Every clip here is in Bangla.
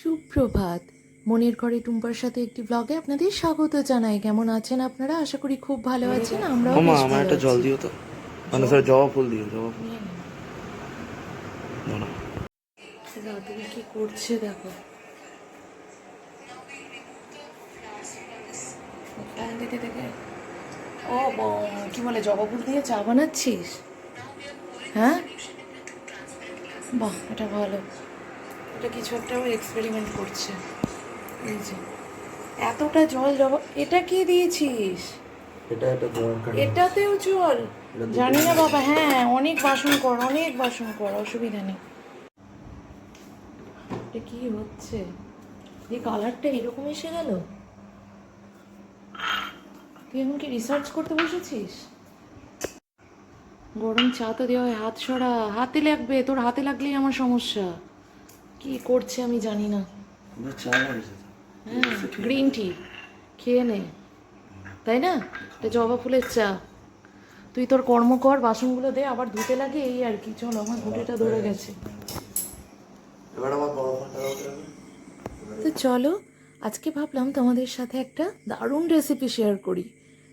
সুপ্রভাত। মনের ঘরে টুম্পার সাথে একটি ব্লগে আপনাদের স্বাগত জানাই। কেমন আছেন আপনারা? আশা করি খুব ভালো আছেন আমরাও মামা আমার একটা জল দিও তো। মানে স্যার জবা ফুল দিও জবা ফুল। রাতুল কি করছে দেখো? ও কি বলে জবা ফুল দিয়ে চা বানাচ্ছিস? হ্যাঁ? বাহ এটা ভালো। এটা কিছু একটা এক্সপেরিমেন্ট করছে। এই যে এতটা জল জবা এটা কি দিয়েছিস? এটা এটাতেও জল? জানি না বাবা হ্যাঁ অনেক বাসন কর অনেক বাসন কর অসুবিধা নেই। এটা কি হচ্ছে? এই কালারটা এরকম এসে গেল? তুই এখন কি রিসার্চ করতে বসেছিস? গরম চা তো দেওয়া হয় হাত সরা হাতে লাগবে তোর হাতে লাগলেই আমার সমস্যা। কি করছে আমি জানি না। হ্যাঁ গ্রিন টি খেয়ে নে। তাই না? এটা জবা ফুলের চা। তুই তোর কর্ম কর বাসনগুলো দে আবার ধুতে লাগে এই আর কি। চল আমার ঘুটেটা ধরে গেছে। তো চলো আজকে ভাবলাম তোমাদের সাথে একটা দারুণ রেসিপি শেয়ার করি।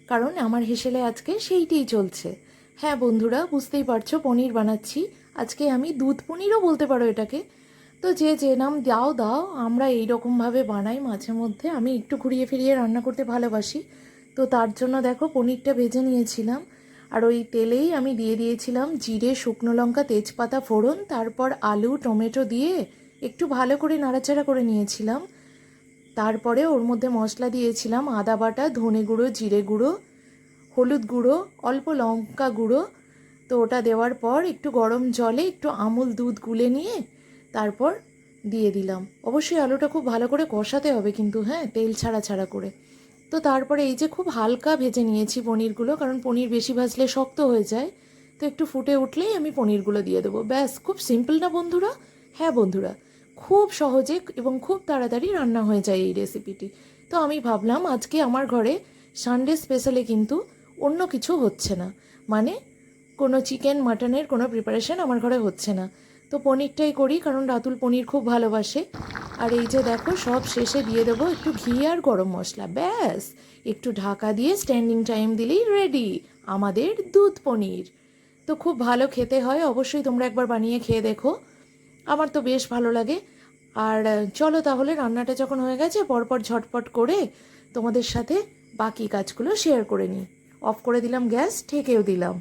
কারণ আমার হেসেলে আজকে সেইটাই চলছে। হ্যাঁ বন্ধুরা বুঝতেই পারছ পনির বানাচ্ছি। আজকে আমি দুধ পনিরও বলতে পারো এটাকে। তো যে যে নাম দাও দাও, আমরা এই রকমভাবে বানাই। মাঝে মধ্যে আমি একটু ঘুরিয়ে ফিরিয়ে রান্না করতে ভালোবাসি। তো তার জন্য দেখো পনিরটা ভেজে নিয়েছিলাম। আর ওই তেলেই আমি দিয়ে দিয়েছিলাম জিরে, শুকনো লঙ্কা, তেজপাতা, ফোড়ন, তারপর আলু, টমেটো দিয়ে একটু ভালো করে নাড়াচাড়া করে নিয়েছিলাম। তারপরে ওর মধ্যে মশলা দিয়েছিলাম আদা বাটা, ধনে গুঁড়ো, জিরে গুঁড়ো, হলুদ গুঁড়ো, অল্প লঙ্কা গুঁড়ো। তো ওটা দেওয়ার পর একটু গরম জলে একটু আমুল দুধ গুলে নিয়ে তারপর দিয়ে দিলাম। অবশ্যই আলুটা খুব ভালো করে কষাতে হবে কিন্তু হ্যাঁ তেল ছাড়া ছাড়া করে। তো তারপরে এই যে খুব হালকা ভেজে নিয়েছি পনিরগুলো, কারণ পনির বেশি ভাজলে শক্ত হয়ে যায়। তো একটু ফুটে উঠলেই আমি পনিরগুলো দিয়ে দেবো। ব্যাস, খুব সিম্পল না বন্ধুরা? হ্যাঁ বন্ধুরা, খুব সহজে এবং খুব তাড়াতাড়ি রান্না হয়ে যায় এই রেসিপিটি। তো আমি ভাবলাম আজকে আমার ঘরে সানডে স্পেশালে কিন্তু অন্য কিছু হচ্ছে না। মানে কোনো চিকেন, মাটনের কোনো প্রিপারেশন আমার ঘরে হচ্ছে না। তো পনিরটাই করি, কারণ রাতুল পনির খুব ভালোবাসে। আর এই যে দেখো, সব শেষে দিয়ে দেবো একটু ঘি আর গরম মশলা, ব্যাস। একটু ঢাকা দিয়ে স্ট্যান্ডিং টাইম দিলেই রেডি আমাদের দুধ পনির। তো খুব ভালো খেতে হয়, অবশ্যই তোমরা একবার বানিয়ে খেয়ে দেখো। আমার তো বেশ ভালো লাগে। আর চলো তাহলে রান্নাটা যখন হয়ে গেছে, পরপর ঝটপট করে তোমাদের সাথে বাকি কাজগুলো শেয়ার করে নিই। অফ করে দিলাম, গ্যাস ঠেকেও দিলাম।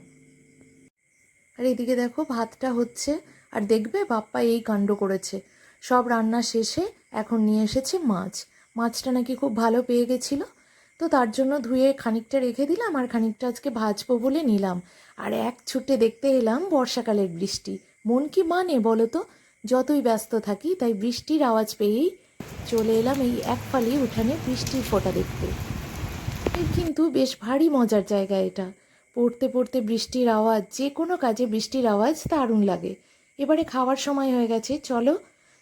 আর এদিকে দেখো, ভাতটা হচ্ছে আর দেখবে বাপ্পা এই কাণ্ড করেছে। সব রান্না শেষে এখন নিয়ে এসেছে মাছ। মাছটা নাকি খুব ভালো পেয়ে গেছিল। তো তার জন্য ধুয়ে খানিকটা রেখে দিলাম আর খানিকটা আজকে ভাজবো বলে নিলাম। আর এক ছুটে দেখতে এলাম বর্ষাকালের বৃষ্টি। মন কি মানে বলো তো? যতই ব্যস্ত থাকি, তাই বৃষ্টির আওয়াজ পেয়েই চলে এলাম এই এক ফালি উঠানে বৃষ্টির ফোঁটা দেখতে। কিন্তু বেশ ভারী মজার জায়গা এটা। পড়তে পড়তে বৃষ্টির আওয়াজ, যে কোনো কাজে বৃষ্টির আওয়াজ দারুণ লাগে। এবারে খাওয়ার সময় হয়ে গেছে। চলো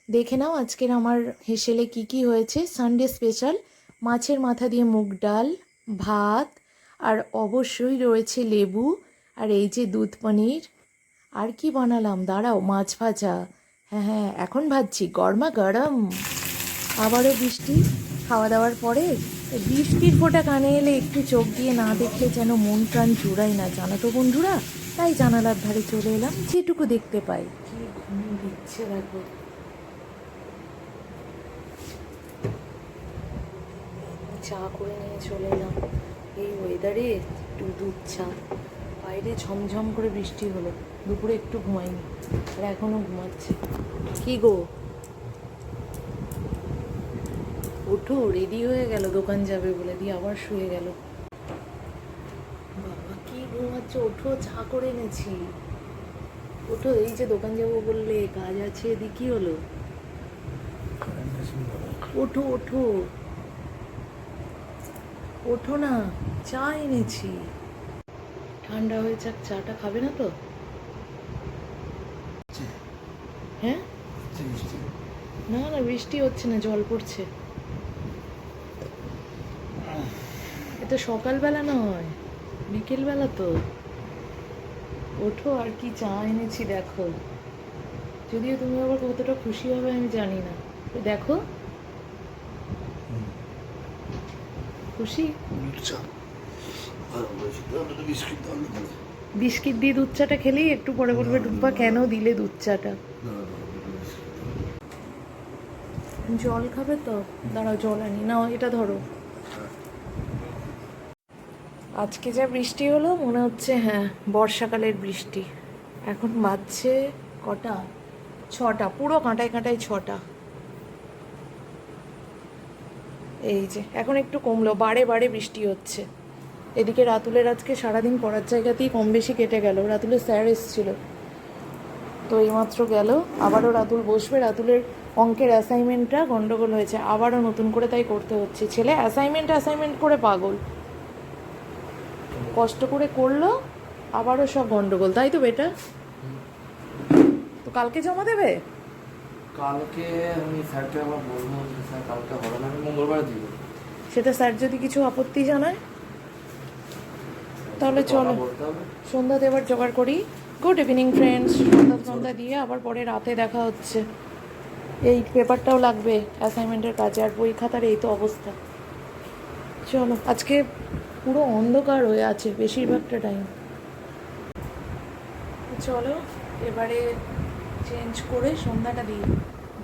দেখে নাও আজকের আমার হেসেলে কি কি হয়েছে। সানডে স্পেশাল মাছের মাথা দিয়ে মুগ ডাল, ভাত, আর অবশ্যই রয়েছে লেবু, আর এই যে দুধ পনির। আর কি বানালাম? দাঁড়াও, মাছ ভাজা। হ্যাঁ হ্যাঁ এখন ভাজছি। গরমা গরম। আবারও বৃষ্টি। খাওয়া দাওয়ার পরে বৃষ্টির ফোঁটা কানে এলে একটু চোখ দিয়ে না দেখলে যেন মন প্রাণ জুড়াই না। জানো তো বন্ধুরা তাই জানালার ধারে চলে এলাম, যেটুকু দেখতে পাই। কি ঘুম দিচ্ছে চা করে নিয়ে চলে এলাম। এই ওয়েদারে একটু দুধ চা। বাইরে ঝমঝম করে বৃষ্টি হলো। দুপুরে একটু ঘুমাইনি, আর এখনও ঘুমাচ্ছে। কি গো? ওঠো রেডি হয়ে গেল, দোকান যাবে বলে দিয়ে আবার শুয়ে গেল। ঘুমাচ্ছ ওঠো চা করে এনেছি। ওঠো এই যে দোকান যাব বললে কাজ আছে এদিকে কি হলো? ওঠো ওঠো। ওঠো না চা এনেছি। ঠান্ডা হয়ে যাক চাটা খাবে না তো? হ্যাঁ? না না বৃষ্টি হচ্ছে না জল পড়ছে। এটা সকালবেলা নয় বিকেলবেলা তো। ওঠো আর কি চা এনেছি দেখো। যদিও তুমি আবার কতটা খুশি হবে আমি জানি না। দেখো। খুশি? বিস্কিট দিয়ে দুধ চাটা খেলেই একটু পরে বলবে ডুব্বা কেন দিলে দুধ চাটা। জল খাবে তো? দাঁড়াও জল আনি। না এটা ধরো। আজকে যা বৃষ্টি হলো, মনে হচ্ছে হ্যাঁ বর্ষাকালের বৃষ্টি। এখন বাজছে কটা? ছটা, পুরো কাঁটায় কাঁটায় ছটা। এই যে, এখন একটু কমলো, বারে বারে বৃষ্টি হচ্ছে। এদিকে রাতুলের আজকে সারাদিন পড়ার জায়গাতেই কম বেশি কেটে গেল, রাতুলের স্যার এসেছিল। তো এইমাত্র গেল, আবারও রাতুল বসবে, রাতুলের অঙ্কের অ্যাসাইনমেন্টটা গন্ডগোল হয়েছে, আবারও নতুন করে তাই করতে হচ্ছে। ছেলে অ্যাসাইনমেন্ট অ্যাসাইনমেন্ট করে পাগল। কষ্ট করে করল আবারও সব গন্ডগোল তাই তো বেটা? তো কালকে জমা দেবে? কালকে আমি স্যারকে আবার বলব স্যার কালকে হবে না আমি মঙ্গলবার দিব। সেটা স্যার যদি কিছু আপত্তি জানায় তাহলে চলো। বলতে হবে। সন্ধ্যা দেবার জোগাড় করি। গুড ইভিনিং ফ্রেন্ডস সন্ধ্যা সন্ধ্যা দিয়ে আবার পরে রাতে দেখা হচ্ছে। এই পেপারটাও লাগবে অ্যাসাইনমেন্টের কাজে আর বই খাতার এই তো অবস্থা। চলো। আজকে পুরো অন্ধকার হয়ে আছে বেশিরভাগটা টাইম চলো, এবারে চেঞ্জ করে সন্ধ্যাটা দিই।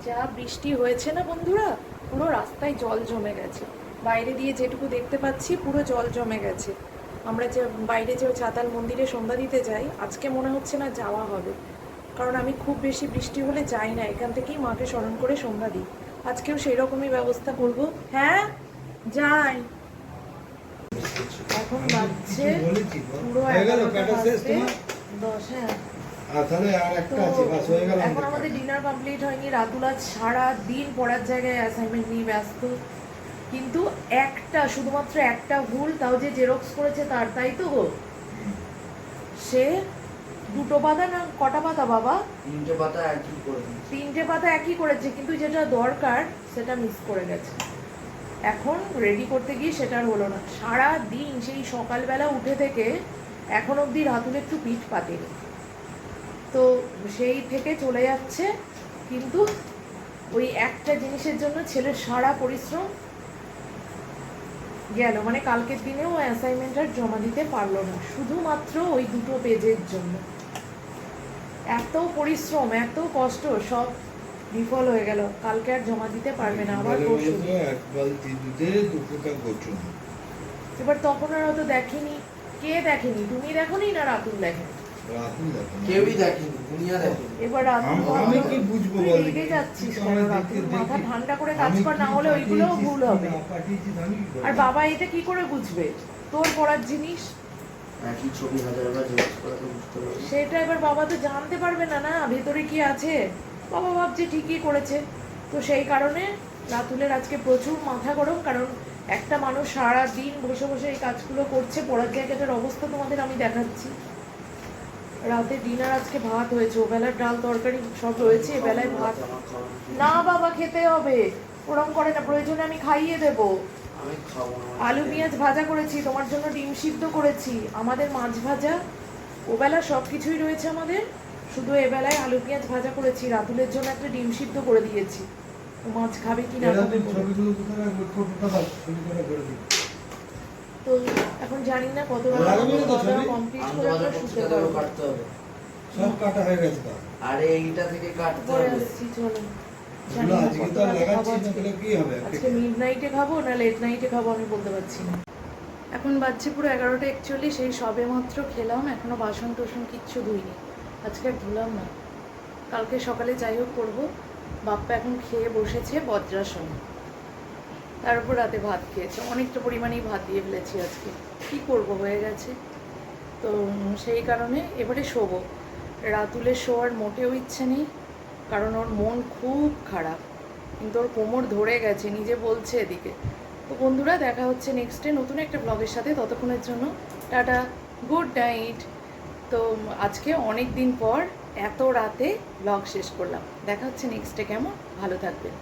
যা বৃষ্টি হয়েছে না বন্ধুরা, পুরো রাস্তায় জল জমে গেছে। বাইরে দিয়ে যেটুকু দেখতে পাচ্ছি, পুরো জল জমে গেছে। আমরা যে বাইরে যে চাতাল মন্দিরে সন্ধ্যা দিতে যাই, আজকে মনে হচ্ছে না যাওয়া হবে। কারণ আমি খুব বেশি বৃষ্টি হলে যাই না, এখান থেকেই মাকে স্মরণ করে সন্ধ্যা দিই। আজকেও সেই রকমই ব্যবস্থা করব। হ্যাঁ যাই। এখন বাজছে পুরো হয়ে দশ। হ্যাঁ হয়ে এখন আমাদের ডিনার কমপ্লিট হয়নি রাতুল আজ সারা দিন পড়ার জায়গায় অ্যাসাইনমেন্ট নিয়ে ব্যস্ত। কিন্তু একটা শুধুমাত্র একটা ভুল তাও যে জেরক্স করেছে তার তাই তো গো? সে দুটো পাতা না কটা পাতা বাবা? তিনটে পাতা একই করে দিন তিনটে পাতা একই করেছে কিন্তু যেটা দরকার সেটা মিস করে গেছে। এখন রেডি করতে গিয়ে সেটা আর হলো না। সারা দিন সেই সকালবেলা উঠে থেকে এখন অবধি রাতুল একটু পিঠ পাতেনি। তো সেই থেকে চলে যাচ্ছে কিন্তু ওই একটা জিনিসের জন্য ছেলের সারা পরিশ্রম গেল। মানে কালকের দিনেও অ্যাসাইনমেন্ট আর জমা দিতে পারল না। শুধুমাত্র ওই দুটো পেজের জন্য। এত পরিশ্রম, এত কষ্ট, সব বিফল হয়ে গেল। কালকে আর জমা দিতে পারবে না আবার পরশু এক বালতি দুধে দু ফোঁটা গোচুন এবার তখন আর অত দেখেনি। কে দেখেনি? তুমি দেখোনি না রাতুল দেখেনি? রাতুল দেখো কেউই দেখেনি দুনিয়া দেখেনি এবার আম- কি বুঝব বল? রেগে যাচ্ছিস কেন রাতুল? মাথা দেখে- ঠান্ডা করে কাজ কর না হলে ওইগুলোও ভুল হবে। আর বাবা এটা কি করে বুঝবে? তোর পড়ার জিনিস? সেটা এবার বাবা তো জানতে পারবে না না? ভেতরে কি আছে? বাবা ভাবছে ঠিকই করেছে। তো সেই কারণে রাতুলের আজকে প্রচুর মাথা গরম কারণ একটা মানুষ সারা দিন বসে বসে এই কাজগুলো করছে পড়ার জায়গাটার অবস্থা তোমাদের আমি দেখাচ্ছি। রাতে ডিনার আজকে ভাত হয়েছে ওবেলার ডাল তরকারি সব রয়েছে এবেলায় ভাত। না বাবা খেতে হবে। ওরম করে না প্রয়োজনে আমি খাইয়ে দেবো। আলু পেঁয়াজ ভাজা করেছি তোমার জন্য ডিম সিদ্ধ করেছি। আমাদের মাছ ভাজা ওবেলা সব কিছুই রয়েছে আমাদের। শুধু এবেলায় আলু পেঁয়াজ ভাজা করেছি রাতুলের জন্য একটা ডিম সিদ্ধ করে দিয়েছি। ও মাছ খাবে কি না তো এখন জানি না কত লাগবে না তো কমপ্লিট করে আমরা শুতে পারব। সব কাটা হয়ে গেছে তো। আরে এইটা থেকে কাটতে হবে। চলো। জানি এগুলো না আজকে তো আর রাতে খাব লাগাচ্ছি না, তাহলে কি হবে? আজকে মিড নাইটে খাব না লেট নাইটে খাব আমি বলতে পারছি না। এখন বাজছে পুরো এগারোটা একচল্লিশ সেই সবে মাত্র খেলাম এখনও বাসন টসন কিচ্ছু ধুইনি। আজকে আর ধুলাম না। কালকে সকালে যাই হোক করব। বাপ্পা এখন খেয়ে বসেছে বজ্রাসন। তার উপর রাতে ভাত খেয়েছে। অনেকটা পরিমাণেই ভাত দিয়ে ফেলেছি আজকে। কি করব, হয়ে গেছে। তো সেই কারণে এবারে শোবো। রাতুলের শোয়ার মোটেও ইচ্ছে নেই, কারণ ওর মন খুব খারাপ। কিন্তু ওর কোমর ধরে গেছে, নিজে বলছে এদিকে। তো বন্ধুরা, দেখা হচ্ছে নেক্সটে নতুন একটা ব্লগের সাথে। ততক্ষণের জন্য টাটা, গুড নাইট। তো আজকে অনেক দিন পর এত রাতে ব্লগ শেষ করলাম। দেখা হচ্ছে নেক্সট ডে কেমন? ভালো থাকবেন।